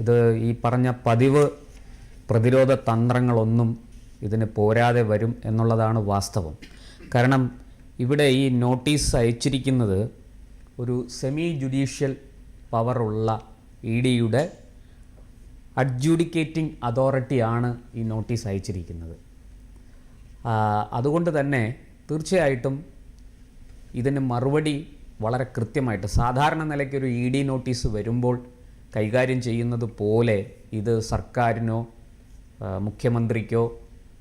ഇത് ഈ പറഞ്ഞ പതിവ് പ്രതിരോധ തന്ത്രങ്ങളൊന്നും ഇതിന് പോരാതെ വരും എന്നുള്ളതാണ് വാസ്തവം. കാരണം ഇവിടെ ഈ നോട്ടീസ് അയച്ചിരിക്കുന്നത് ഒരു സെമി ജുഡീഷ്യൽ പവറുള്ള ഇ ഡിയുടെ അഡ്ജുഡിക്കേറ്റിംഗ് അതോറിറ്റിയാണ് ഈ നോട്ടീസ് അയച്ചിരിക്കുന്നത്. അതുകൊണ്ട് തന്നെ തീർച്ചയായിട്ടും ഇതിന് മറുപടി വളരെ കൃത്യമായിട്ട് സാധാരണ നിലയ്ക്ക് ഒരു ഇ ഡി നോട്ടീസ് വരുമ്പോൾ കൈകാര്യം ചെയ്യുന്നത് പോലെ ഇത് സർക്കാരിനോ മുഖ്യമന്ത്രിക്കോ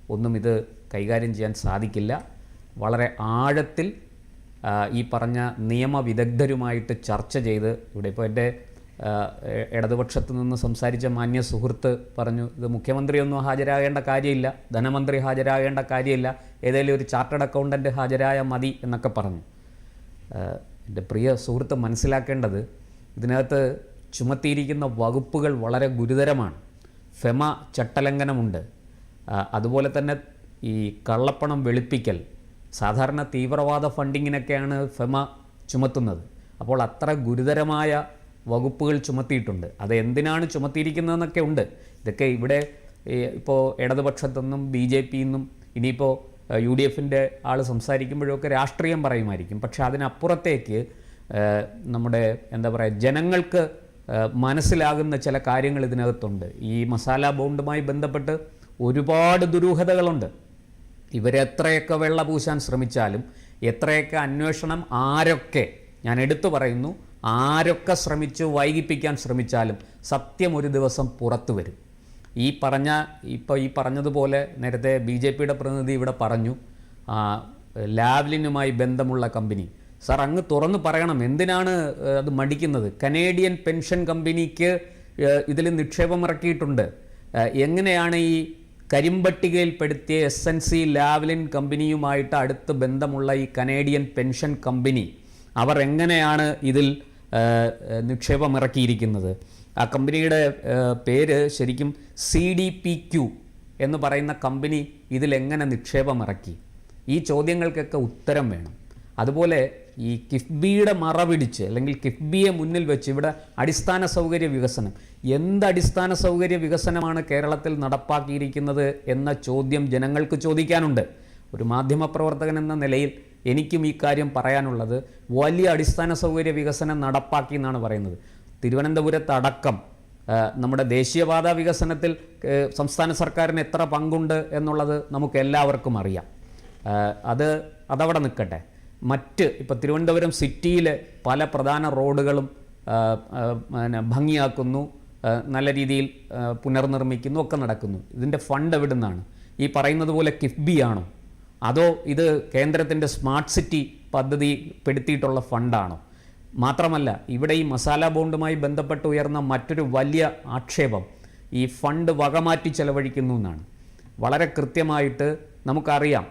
ഒന്നും ഇത് കൈകാര്യം ചെയ്യാൻ സാധിക്കില്ല. വളരെ ആഴത്തിൽ ഈ പറഞ്ഞ നിയമവിദഗ്ധരുമായിട്ട് ചർച്ച ചെയ്ത് ഇവിടെ ഇപ്പോൾ എന്റെ ഇടതുപക്ഷത്ത് നിന്ന് സംസാരിച്ച മാന്യ സുഹൃത്ത് പറഞ്ഞു ഇത് മുഖ്യമന്ത്രിയൊന്നും ഹാജരാകേണ്ട കാര്യമില്ല ധനമന്ത്രി ഹാജരാകേണ്ട കാര്യമില്ല ഏതെങ്കിലും ഒരു ചാർട്ടേഡ് അക്കൗണ്ടന്റ് ഹാജരായ മതി എന്നൊക്കെ പറഞ്ഞു. എന്റെ പ്രിയ സുഹൃത്ത് മനസ്സിലാക്കേണ്ടത് ഇതിനകത്ത് ചുമത്തിയിരിക്കുന്ന വകുപ്പുകൾ വളരെ ഗുരുതരമാണ്. ഫെമ ചട്ടലംഘനമുണ്ട്. അതുപോലെ തന്നെ ഈ കള്ളപ്പണം വെളുപ്പിക്കൽ സാധാരണ തീവ്രവാദ ഫണ്ടിങ്ങിനൊക്കെയാണ് ഫെമ ചുമത്തുന്നത്. അപ്പോൾ അത്ര ഗുരുതരമായ വകുപ്പുകൾ ചുമത്തിയിട്ടുണ്ട്. അത് എന്തിനാണ് ചുമത്തിയിരിക്കുന്നതെന്നൊക്കെ ഉണ്ട്. ഇതൊക്കെ ഇവിടെ ഇപ്പോൾ ഇടതുപക്ഷത്തുനിന്നും ബി ജെ നിന്നും ഇനിയിപ്പോൾ യു ഡി എഫിന്റെ ആൾ സംസാരിക്കുമ്പോഴൊക്കെ രാഷ്ട്രീയം പറയുമായിരിക്കും. പക്ഷേ അതിനപ്പുറത്തേക്ക് നമ്മുടെ എന്താ പറയുക ജനങ്ങൾക്ക് മനസ്സിലാകുന്ന ചില കാര്യങ്ങൾ ഇതിനകത്തുണ്ട്. ഈ മസാല ബോണ്ടുമായി ബന്ധപ്പെട്ട് ഒരുപാട് ദുരൂഹതകളുണ്ട്. ഇവരെത്രയൊക്കെ വെള്ള പൂശാൻ ശ്രമിച്ചാലും എത്രയൊക്കെ അന്വേഷണം ആരൊക്കെ ഞാൻ എടുത്തു പറയുന്നു ആരൊക്കെ ശ്രമിച്ചു വൈകിപ്പിക്കാൻ ശ്രമിച്ചാലും സത്യം ഒരു ദിവസം പുറത്തു വരും. ഈ പറഞ്ഞ ഇപ്പോൾ ഈ പറഞ്ഞതുപോലെ നേരത്തെ ബി ജെ പിയുടെ പ്രതിനിധി ഇവിടെ പറഞ്ഞു ലാവ്ലിനുമായി ബന്ധമുള്ള കമ്പനി. സാർ അങ്ങ് തുറന്ന് പറയണം. എന്തിനാണ് അത് മടിക്കുന്നത്? കനേഡിയൻ പെൻഷൻ കമ്പനിക്ക് ഇതിൽ നിക്ഷേപം ഇറക്കിയിട്ടുണ്ട് എങ്ങനെയാണ് ഈ കരിമ്പട്ടികയിൽപ്പെടുത്തിയ എസ് എൻ സി ലാവ്ലിൻ കമ്പനിയുമായിട്ട് അടുത്ത് ബന്ധമുള്ള ഈ കനേഡിയൻ പെൻഷൻ കമ്പനി? അവർ എങ്ങനെയാണ് ഇതിൽ നിക്ഷേപം ഇറക്കിയിരിക്കുന്നത് ആ കമ്പനിയുടെ പേര് ശരിക്കും സി ഡി പി ക്യു എന്ന് പറയുന്ന കമ്പനി ഇതിലെങ്ങനെ നിക്ഷേപം ഇറക്കി ഈ ചോദ്യങ്ങൾക്കൊക്കെ ഉത്തരം വേണം. അതുപോലെ ഈ കിഫ്ബിയുടെ മറവിടിച്ച് അല്ലെങ്കിൽ കിഫ്ബിയെ മുന്നിൽ വെച്ച് ഇവിടെ അടിസ്ഥാന സൗകര്യ വികസനം. എന്ത് അടിസ്ഥാന സൗകര്യ വികസനമാണ് കേരളത്തിൽ നടപ്പാക്കിയിരിക്കുന്നത് എന്ന ചോദ്യം ജനങ്ങൾക്ക് ചോദിക്കാനുണ്ട്. ഒരു മാധ്യമപ്രവർത്തകൻ എന്ന നിലയിൽ എനിക്കും ഈ കാര്യം പറയാനുള്ളത് വലിയ അടിസ്ഥാന സൗകര്യ വികസനം നടപ്പാക്കി എന്നാണ് പറയുന്നത്. തിരുവനന്തപുരത്തടക്കം നമ്മുടെ ദേശീയപാത വികസനത്തിൽ സംസ്ഥാന സർക്കാരിന് എത്ര പങ്കുണ്ട് എന്നുള്ളത് നമുക്ക് എല്ലാവർക്കും അറിയാം. അത് അതവിടെ നിൽക്കട്ടെ. മറ്റ് ഇപ്പോൾ തിരുവനന്തപുരം സിറ്റിയിലെ പല പ്രധാന റോഡുകളും ഭംഗിയാക്കുന്നു നല്ല രീതിയിൽ പുനർനിർമ്മിക്കുന്നു ഒക്കെ നടക്കുന്നു. ഇതിന്റെ ഫണ്ട് എവിടെ നിന്നാണ് ഈ പറയുന്നത് പോലെ കിഫ്ബി ആണോ? അതോ ഇത് കേന്ദ്രത്തിന്റെ സ്മാർട്ട് സിറ്റി പദ്ധതി പെടുത്തിയിട്ടുള്ള ഫണ്ടാണോ? മാത്രമല്ല ഇവിടെ ഈ മസാല ബോണ്ടുമായി ബന്ധപ്പെട്ട് ഉയർന്ന മറ്റൊരു വലിയ ആക്ഷേപം ഈ ഫണ്ട് വകമാറ്റി ചെലവഴിക്കുന്നു എന്നാണ്. വളരെ കൃത്യമായിട്ട് നമുക്കറിയാം.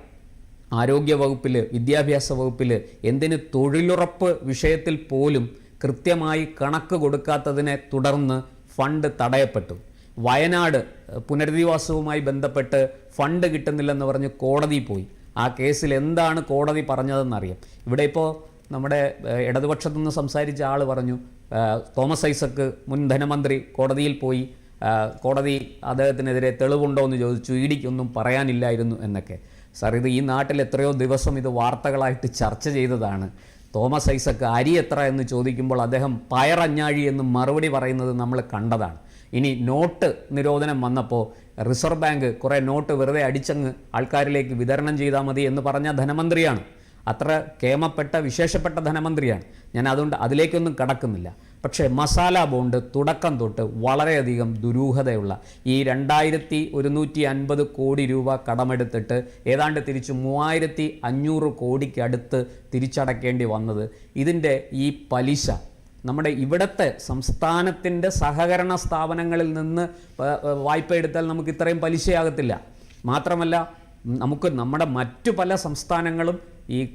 ആരോഗ്യ വകുപ്പിൽ വിദ്യാഭ്യാസ വകുപ്പിൽ എന്തിന് തൊഴിലുറപ്പ് വിഷയത്തിൽ പോലും കൃത്യമായി കണക്ക് കൊടുക്കാത്തതിനെ തുടർന്ന് ഫണ്ട് തടയപ്പെട്ടു. വയനാട് പുനരധിവാസവുമായി ബന്ധപ്പെട്ട് ഫണ്ട് കിട്ടുന്നില്ലെന്ന് പറഞ്ഞ് കോടതി പോയി. ആ കേസിൽ എന്താണ് കോടതി പറഞ്ഞതെന്നറിയാം. ഇവിടെ ഇപ്പോൾ നമ്മുടെ ഇടതുപക്ഷത്തു നിന്ന് സംസാരിച്ച ആൾ പറഞ്ഞു തോമസ് ഐസക്ക് മുൻ ധനമന്ത്രി കോടതിയിൽ പോയി. കോടതി അദ്ദേഹത്തിനെതിരെ തെളിവുണ്ടോ എന്ന് ചോദിച്ചു. ഇടിക്കൊന്നും പറയാനില്ലായിരുന്നു എന്നൊക്കെ. സാർ ഇത് ഈ നാട്ടിൽ എത്രയോ ദിവസം ഇത് വാർത്തകളായിട്ട് ചർച്ച ചെയ്തതാണ്. തോമസ് ഐസക്ക് അരി എത്ര എന്ന് ചോദിക്കുമ്പോൾ അദ്ദേഹം പയറഞ്ഞാഴി എന്ന് മറുപടി പറയുന്നത് നമ്മൾ കണ്ടതാണ്. ഇനി നോട്ട് നിരോധനം വന്നപ്പോൾ റിസർവ് ബാങ്ക് കുറേ നോട്ട് വെറുതെ അടിച്ചങ്ങ് ആൾക്കാരിലേക്ക് വിതരണം ചെയ്താൽ മതി എന്ന് പറഞ്ഞ ധനമന്ത്രിയാണ്. അത്ര കേമപ്പെട്ട വിശേഷപ്പെട്ട ധനമന്ത്രിയാണ്. ഞാൻ അതുകൊണ്ട് അതിലേക്കൊന്നും കടക്കുന്നില്ല. പക്ഷേ മസാല ബോണ്ട് തുടക്കം തൊട്ട് വളരെയധികം ദുരൂഹതയുള്ള ഈ രണ്ടായിരത്തി ഒരുന്നൂറ്റി അൻപത് കോടി രൂപ കടമെടുത്തിട്ട് ഏതാണ്ട് തിരിച്ച് മൂവായിരത്തി അഞ്ഞൂറ് കോടിക്കടുത്ത് തിരിച്ചടക്കേണ്ടി വന്നത്. ഇതിന്റെ ഈ പലിശ നമ്മുടെ ഇവിടുത്തെ സംസ്ഥാനത്തിന്റെ സഹകരണ സ്ഥാപനങ്ങളിൽ നിന്ന് വായ്പ എടുത്താൽ നമുക്ക് ഇത്രയും പലിശയാകത്തില്ല. മാത്രമല്ല നമുക്ക് നമ്മുടെ മറ്റു പല സംസ്ഥാനങ്ങളും ഈ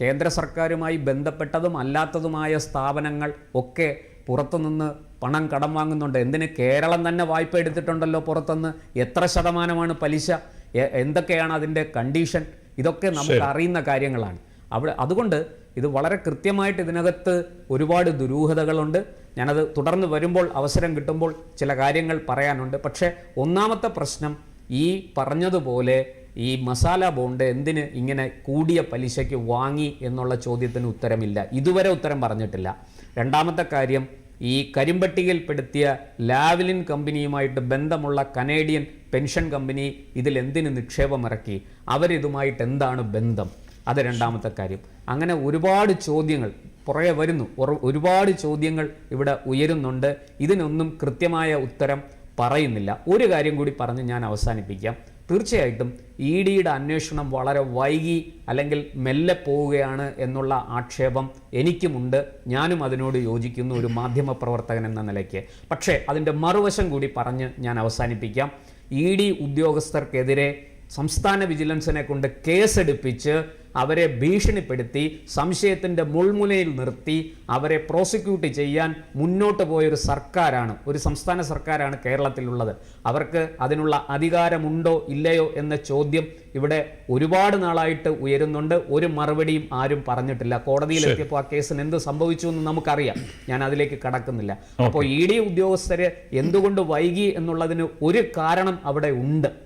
കേന്ദ്ര സർക്കാരുമായി ബന്ധപ്പെട്ടതും അല്ലാത്തതുമായ സ്ഥാപനങ്ങൾ ഒക്കെ പുറത്തുനിന്ന് പണം കടം വാങ്ങുന്നുണ്ട്. എന്തിന് കേരളം തന്നെ വായ്പ എടുത്തിട്ടുണ്ടല്ലോ പുറത്തുനിന്ന്? എത്ര ശതമാനമാണ് പലിശ? എന്തൊക്കെയാണ് അതിന്റെ കണ്ടീഷൻ? ഇതൊക്കെ നമുക്ക് അറിയുന്ന കാര്യങ്ങളാണ്. അവിടെ അതുകൊണ്ട് ഇത് വളരെ കൃത്യമായിട്ട് ഇതിനകത്ത് ഒരുപാട് ദുരൂഹതകളുണ്ട്. ഞാനത് തുടർന്ന് വരുമ്പോൾ അവസരം കിട്ടുമ്പോൾ ചില കാര്യങ്ങൾ പറയാനുണ്ട്. പക്ഷേ ഒന്നാമത്തെ പ്രശ്നം ഈ പറഞ്ഞതുപോലെ ഈ മസാല ബോണ്ട് എന്തിന് ഇങ്ങനെ കൂടിയ പലിശയ്ക്ക് വാങ്ങി എന്നുള്ള ചോദ്യത്തിന് ഉത്തരമില്ല. ഇതുവരെ ഉത്തരം പറഞ്ഞിട്ടില്ല. രണ്ടാമത്തെ കാര്യം ഈ കരിമ്പട്ടികയിൽപ്പെടുത്തിയ ലാവലിൻ കമ്പനിയുമായിട്ട് ബന്ധമുള്ള കനേഡിയൻ പെൻഷൻ കമ്പനി ഇതിൽ എന്തിന് നിക്ഷേപമിറക്കി? അവരിതുമായിട്ട് എന്താണ് ബന്ധം? അത് രണ്ടാമത്തെ കാര്യം. അങ്ങനെ ഒരുപാട് ചോദ്യങ്ങൾ പുറകെ വരുന്നു. ഒരുപാട് ചോദ്യങ്ങൾ ഇവിടെ ഉയരുന്നുണ്ട്. ഇതിനൊന്നും കൃത്യമായ ഉത്തരം പറയുന്നില്ല. ഒരു കാര്യം കൂടി പറഞ്ഞ് ഞാൻ അവസാനിപ്പിക്കാം. തീർച്ചയായിട്ടും ഇ ഡിയുടെ അന്വേഷണം വളരെ വൈകി അല്ലെങ്കിൽ മെല്ലെ പോവുകയാണ് എന്നുള്ള ആക്ഷേപം എനിക്കുമുണ്ട്. ഞാനും അതിനോട് യോജിക്കുന്നു ഒരു മാധ്യമ പ്രവർത്തകൻ എന്ന നിലയ്ക്ക്. പക്ഷേ അതിന്റെ മറുവശം കൂടി പറഞ്ഞ് ഞാൻ അവസാനിപ്പിക്കാം. ഇ ഡി ഉദ്യോഗസ്ഥർക്കെതിരെ സംസ്ഥാന വിജിലൻസിനെ കൊണ്ട് കേസെടുപ്പിച്ച് അവരെ ഭീഷണിപ്പെടുത്തി സംശയത്തിന്റെ മുൾമുനയിൽ നിർത്തി അവരെ പ്രോസിക്യൂട്ട് ചെയ്യാൻ മുന്നോട്ട് പോയൊരു സർക്കാരാണ് ഒരു സംസ്ഥാന സർക്കാരാണ് കേരളത്തിലുള്ളത്. അവർക്ക് അതിനുള്ള അധികാരമുണ്ടോ ഇല്ലയോ എന്ന ചോദ്യം ഇവിടെ ഒരുപാട് നാളായിട്ട് ഉയരുന്നുണ്ട്. ഒരു മറുപടിയും ആരും പറഞ്ഞിട്ടില്ല. കോടതിയിലെത്തിയപ്പോൾ ആ കേസിന് എന്ത് സംഭവിച്ചു എന്ന് നമുക്കറിയാം. ഞാൻ അതിലേക്ക് കടക്കുന്നില്ല. അപ്പോൾ ഇ ഡി ഉദ്യോഗസ്ഥരെ എന്തുകൊണ്ട് വൈകി എന്നുള്ളതിന് ഒരു കാരണം അവിടെ ഉണ്ട്.